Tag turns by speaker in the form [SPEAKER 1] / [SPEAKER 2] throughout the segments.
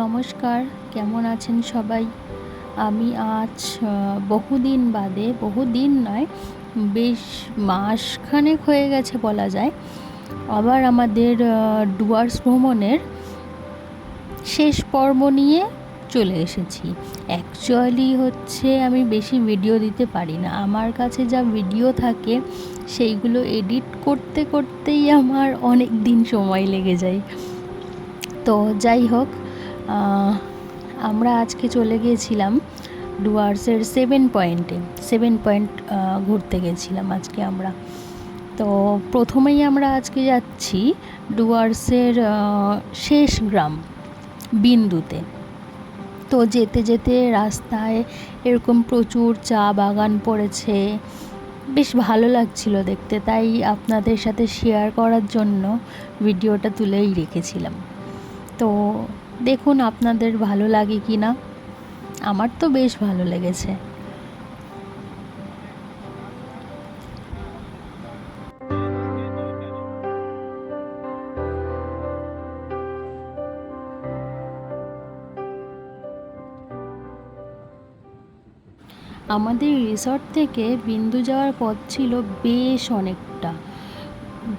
[SPEAKER 1] নমস্কার, কেমন আছেন সবাই? আমি আজ বহুদিন বাদে, বহুদিন নয়, বেশ মাসখানেক হয়ে গেছে বলা যায়, আবার আমাদের ডুয়ার্স ভ্রমণের শেষ পর্ব নিয়ে চলে এসেছি। অ্যাকচুয়ালি হচ্ছে আমি বেশি ভিডিও দিতে পারি না। আমার কাছে যা ভিডিও থাকে, সেইগুলো এডিট করতে, করতেই আমার অনেক দিন সময় লেগে যায়। তো যাই হোক আমরা আজকে চলে গিয়েছিলাম ডুয়ার্সের সেভেন পয়েন্টে, সেভেন পয়েন্ট ঘুরতে গেছিলাম আজকে আমরা। তো প্রথমেই আমরা আজকে যাচ্ছি ডুয়ার্সের শেষ গ্রাম, বিন্দুতে। তো যেতে যেতে রাস্তায় এরকম প্রচুর চা বাগান পড়েছে, বেশ ভালো লাগছিল দেখতে, তাই আপনাদের সাথে শেয়ার করার জন্য ভিডিওটা তুলেই রেখেছিলাম। তো দেখুন আপনাদের ভালো লাগে কি না? আমার তো বেশ ভালো লেগেছে। আমাদের রিসর্ট থেকে বিন্দু যাওয়ার পথ ছিল বেশ অনেকটা।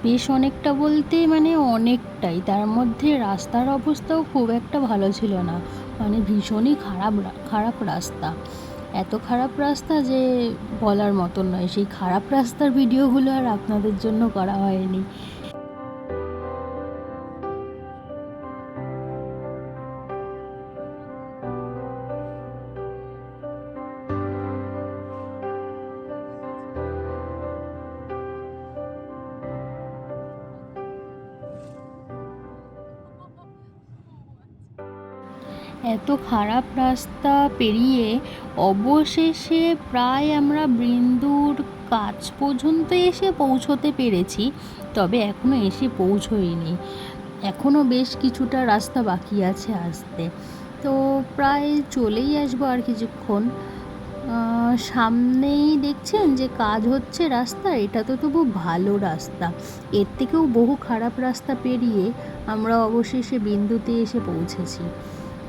[SPEAKER 1] বেশ অনেকটা বলতে মানে অনেকটাই। তার মধ্যে রাস্তার অবস্থাও খুব একটা ভালো ছিল না। মানে ভীষণই খারাপ খারাপ রাস্তা। এত খারাপ রাস্তা যে বলার মতন নয়। সেই খারাপ রাস্তার ভিডিওগুলো আর আপনাদের জন্য করা হয়নি। এত খারাপ রাস্তা পেরিয়ে অবশেষে প্রায় আমরা বৃন্দুর কাজ পর্যন্ত এসে পৌঁছোতে পেরেছি, তবে এখনও এসে পৌঁছোইনি। এখনও বেশ কিছুটা রাস্তা বাকি আছে আসতে। তো প্রায় চলেই আসব আর কিছুক্ষণ। সামনেই দেখছেন যে কাজ হচ্ছে রাস্তা, এটা তো তবু ভালো রাস্তা। এর থেকেও বহু খারাপ রাস্তা পেরিয়ে আমরা অবশেষে বিন্দুতে এসে পৌঁছেছি।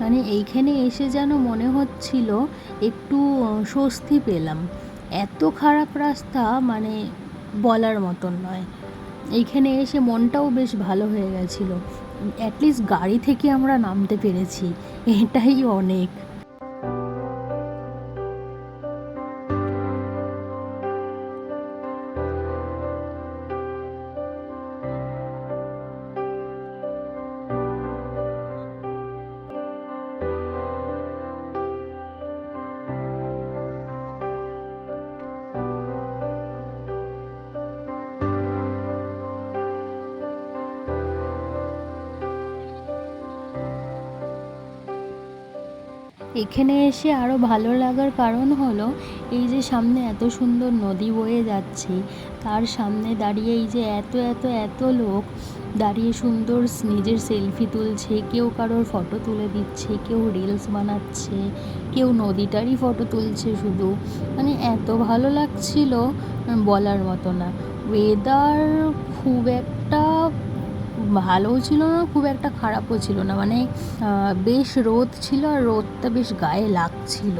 [SPEAKER 1] মানে এইখানে এসে যেন মনে হচ্ছিল একটু স্বস্তি পেলাম। এত খারাপ রাস্তা মানে বলার মতন নয়। এইখানে এসে মনটাও বেশ ভালো হয়ে গেছিল। অ্যাটলিস্ট গাড়ি থেকে আমরা নামতে পেরেছি। এটাই অনেক। এখানে এসে আরও ভালো লাগার কারণ হলো, এই যে সামনে এত সুন্দর নদী বয়ে যাচ্ছে, তার সামনে দাঁড়িয়ে এই যে এত এত এত লোক দাঁড়িয়ে সুন্দর নিজের সেলফি তুলছে, কেউ কারোর ফটো তুলে দিচ্ছে, কেউ রিলস বানাচ্ছে, কেউ নদীটারই ফটো তুলছে শুধু। মানে এত ভালো লাগছিল বলার মতো না। ওয়েদার খুব একটা ভালোও ছিল না, খুব একটা খারাপও ছিল না। মানে বেশ রোদ ছিল আর রোদটা বেশ গায়ে লাগছিল।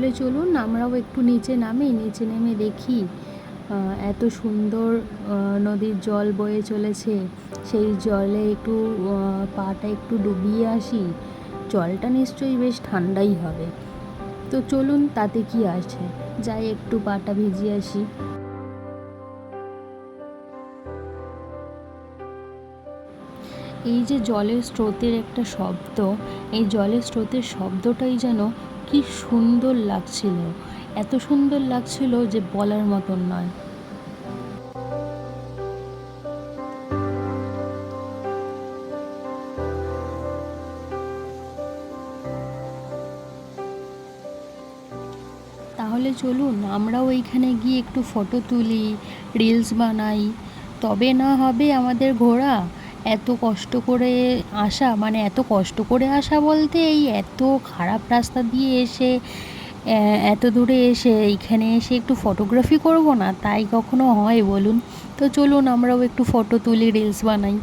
[SPEAKER 1] তাহলে চলুন আমরাও একটু নিচে নামি, নিচে নেমে দেখি এত সুন্দর নদীর জল বয়ে চলেছে। সেই জলে একটু পাটা একটু ডুবিয়ে আসি, জলটা নিশ্চয়ই বেশ ঠান্ডাই হবে। তো চলুন তাতে কি আছে? যাই একটু পাটা ভিজিয়ে আসি। এই যে জলের স্রোতের একটা শব্দ, এই জলের স্রোতের শব্দটাই যেন কি সুন্দর লাগছিল। এত সুন্দর লাগছিল যে বলার মতন নয়। তাহলে চলুন, আমরাও এইখানে গিয়ে একটু ফটো তুলি রিলস বানাই। তবে না হবে আমাদের ঘোরা। এত কষ্ট করে আসা মানে এত কষ্ট করে আসা বলতে এই এত খারাপ রাস্তা দিয়ে এসে এত দূরে এসে, এইখানে এসে একটু ফটোগ্রাফি করব না? তাই কখনো হয় বলুন? তো চলুন, আমরাও একটু ফটো তুলি রিলস বানাই।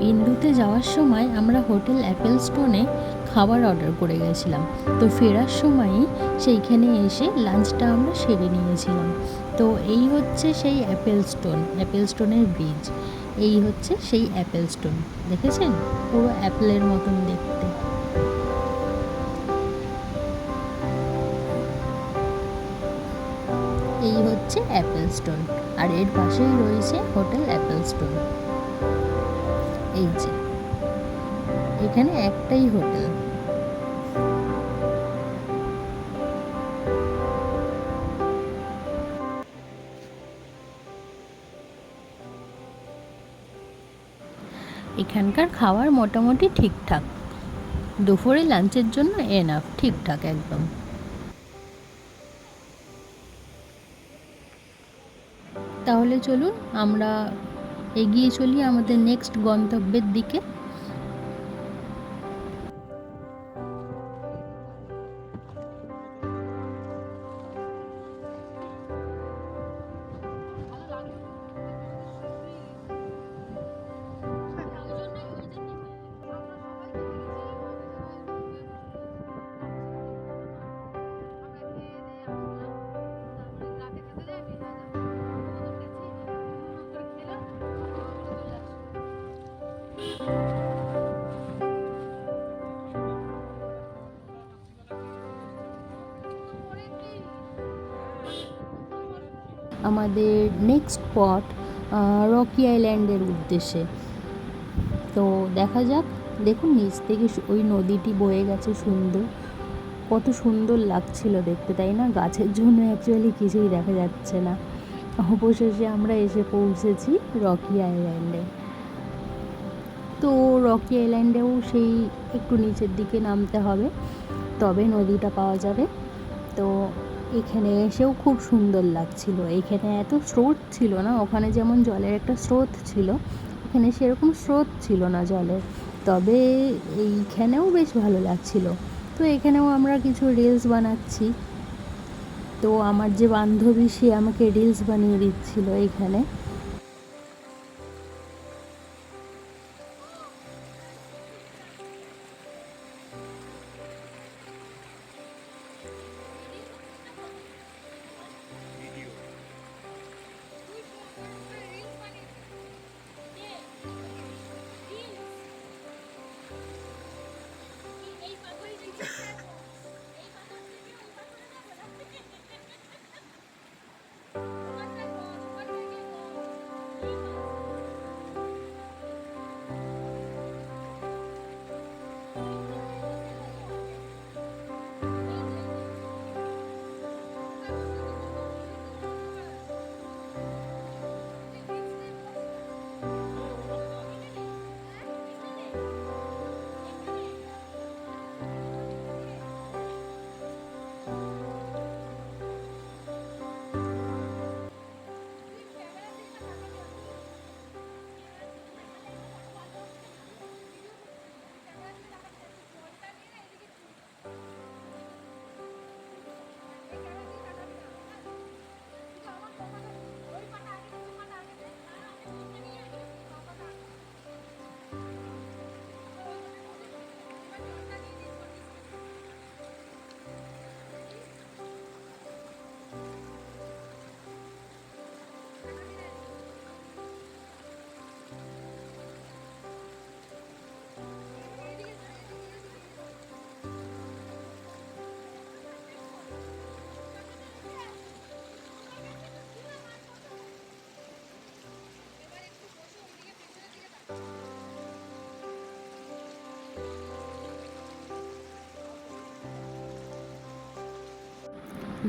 [SPEAKER 1] বিন্দুতে যাওয়ার সময় আমরা হোটেল অ্যাপেল স্টোনে খাবার অর্ডার করে গেছিলাম। তো ফেরার সময়ই সেইখানে এসে লাঞ্চটা আমরা সেরে নিয়েছিলাম। তো এই হচ্ছে সেই অ্যাপেল স্টোন অ্যাপেল স্টোনের ব্রিজ এই হচ্ছে সেই অ্যাপেল স্টোন দেখেছেন? পুরো অ্যাপেলের মতন দেখতে। এই হচ্ছে অ্যাপেল স্টোন আর এর পাশেই রয়েছে হোটেল অ্যাপেল স্টোন এই যে, এখানে একটাই হোটেল এখানকার খাওয়ার মোটামুটি ঠিকঠাক। দুপুরে লাঞ্চের জন্য এনাফ ঠিকঠাক একদম। তাহলে চলুন, আমরা এগিয়ে চলি আমাদের নেক্সট গন্তব্যের দিকে। আমাদের নেক্সট স্পট রকি আইল্যান্ডের উদ্দেশ্যে। তো দেখা যাক, দেখুন নিচ থেকে ওই নদীটি বয়ে গেছে সুন্দর। কত সুন্দর লাগছিল দেখতে, তাই না? গাছের জন্য অ্যাকচুয়ালি কিছুই দেখা যাচ্ছে না। অবশেষে আমরা এসে পৌঁছেছি রকি আইল্যান্ডে তো রকি আইল্যান্ডেও সেই একটু নিচের দিকে নামতে হবে, তবে নদীটা পাওয়া যাবে। তো এখানে এসেও খুব সুন্দর লাগছিল। এখানে এত স্রোত ছিল না, ওখানে যেমন জলের একটা স্রোত ছিল, এখানে সেরকম স্রোত ছিল না জলের। তবে এইখানেও বেশ ভালো লাগছিল। তো এখানেও আমরা কিছু রিলস বানাচ্ছি। তো আমার যে বান্ধবী, সে আমাকে রিলস বানিয়ে দিচ্ছিল এখানে।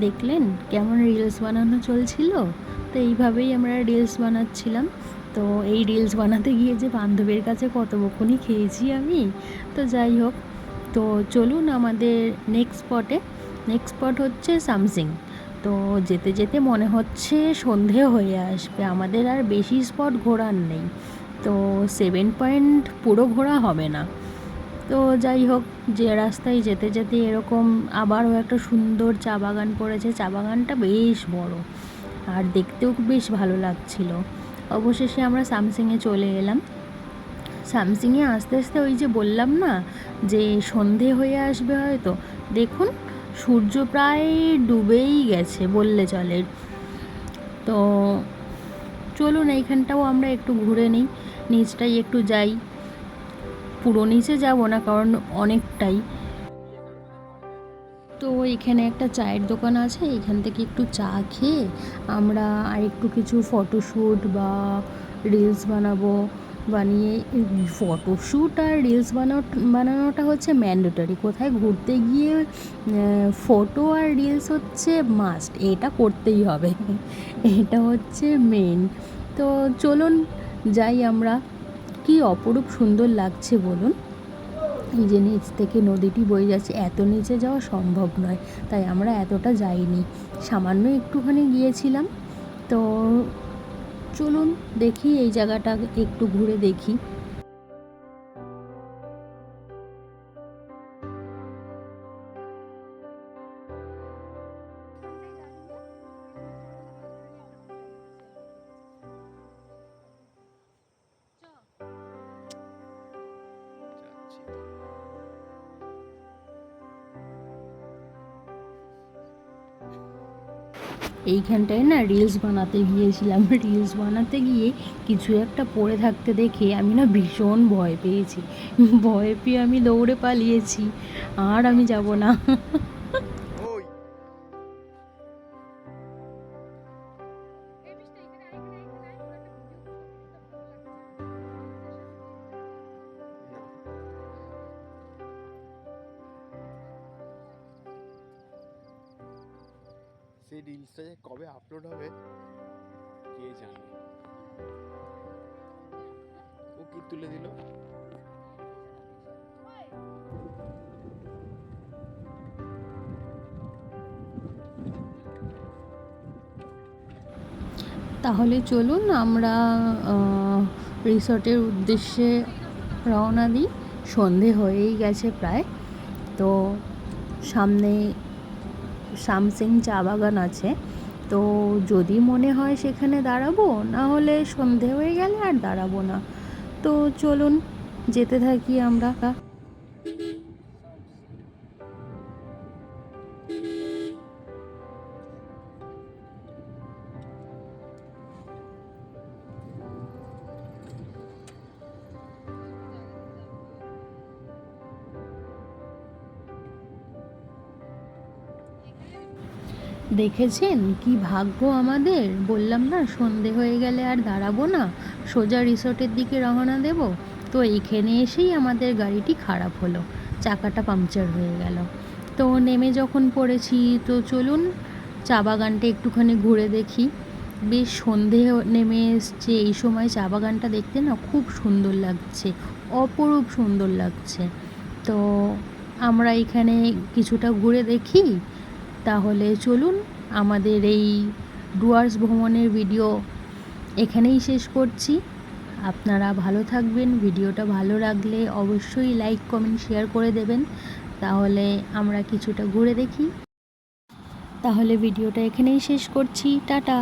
[SPEAKER 1] দেখলেন কেমন রিলস বানানো চলছিল? তো এইভাবেই আমরা রিলস বানাচ্ছিলাম। তো এই রিলস বানাতে গিয়ে যে বান্ধবীর কাছে কত বকুনি খেয়েছি আমি? তো যাই হোক, তো চলুন আমাদের নেক্সট স্পটে নেক্সট স্পট হচ্ছে সামসিং তো যেতে যেতে মনে হচ্ছে সন্ধে হয়ে আসবে। আমাদের আর বেশি স্পট ঘোরার নেই। তো সেভেন পয়েন্ট পুরো ঘোরা হবে না। তো যাই হোক, যে রাস্তায় যেতে যেতে এরকম আবারও একটা সুন্দর চা বাগান পড়েছে চা বাগানটা বেশ বড় আর দেখতেও বেশ ভালো লাগছিল। অবশেষে আমরা স্যামসিংয়ে চলে এলাম। স্যামসিংয়ে আস্তে আস্তে ওই যে বললাম না, যে সন্ধে হয়ে আসবে হয়তো। দেখুন, সূর্য প্রায় ডুবেই গেছে বললে চলে। তো চলুন, এইখানটাও আমরা একটু ঘুরে নিই। নিচটাই একটু যাই। পুরো নিচে যাব না, কারণ অনেকটাই। তো এখানে একটা চায়ের দোকান আছে, এখান থেকে একটু চা খেয়ে আমরা আর একটু কিছু ফটোশ্যুট বা রিলস বানাবো। বানিয়ে ফটোশ্যুট আর রিলস বানানো বানানোটা হচ্ছে ম্যান্ডেটরি কোথায় ঘুরতে গিয়ে ফটো আর রিলস হচ্ছে মাস্ট এটা করতেই হবে। এটা হচ্ছে মেন তো চলুন যাই আমরা। কি অপরূপ সুন্দর লাগছে বলুন। এই যে নিচ থেকে নদীটি বয়ে যাচ্ছে, এত নিচে যাওয়া সম্ভব নয়। তাই আমরা এতটা যাইনি। সামান্য একটুখানি গিয়েছিলাম। তো চলুন দেখি এই জায়গাটা, একটু ঘুরে দেখি। এইখানটায় না রিলস বানাতে গিয়েছিলাম। রিলস বানাতে গিয়ে কিছু একটা পড়ে থাকতে দেখে আমি না ভীষণ ভয় পেয়েছি। ভয় পেয়ে আমি দৌড়ে পালিয়েছি। আর আমি যাব না।
[SPEAKER 2] কবে আপলোড হবে? কে জানে? ও কি তুলে দিল?
[SPEAKER 1] তাহলে চলুন আমরা রিসর্টের উদ্দেশ্যে রওনা দিই। সন্ধে হয়েই গেছে প্রায়। তো সামনে সামসিং চা বাগান আছে। তো যদি মনে হয় সেখানে দাঁড়াবো, না হলে সন্ধে হয়ে গেলে আর দাঁড়াবো না। তো চলুন, যেতে থাকি আমরা। দেখেছেন? কি ভাগ্য আমাদের। বললাম না, সন্ধে হয়ে গেলে আর দাঁড়াবো না। সোজা রিসোর্টের দিকে রওনা দেব। তো এইখানে এসেই আমাদের গাড়িটি খারাপ হলো। চাকাটা পাংচার হয়ে গেল। তো নেমে যখন পড়েছি, তো চলুন চা বাগানটা একটুখানি ঘুরে দেখি। বেশ সন্ধে নেমে এসছে। এই সময় চা বাগানটা দেখতে না খুব সুন্দর লাগছে। অপরূপ সুন্দর লাগছে। তো আমরা এখানে কিছুটা ঘুরে দেখি। তাহলে চলুন আমাদের এই ডুয়ার্স ভ্রমণের ভিডিও এখানেই শেষ করছি। আপনারা ভালো থাকবেন, ভিডিওটা ভালো লাগলে অবশ্যই লাইক, কমেন্ট, শেয়ার করে দেবেন। তাহলে আমরা কিছুটা ঘুরে দেখি। তাহলে ভিডিওটা এখানেই শেষ করছি। টাটা!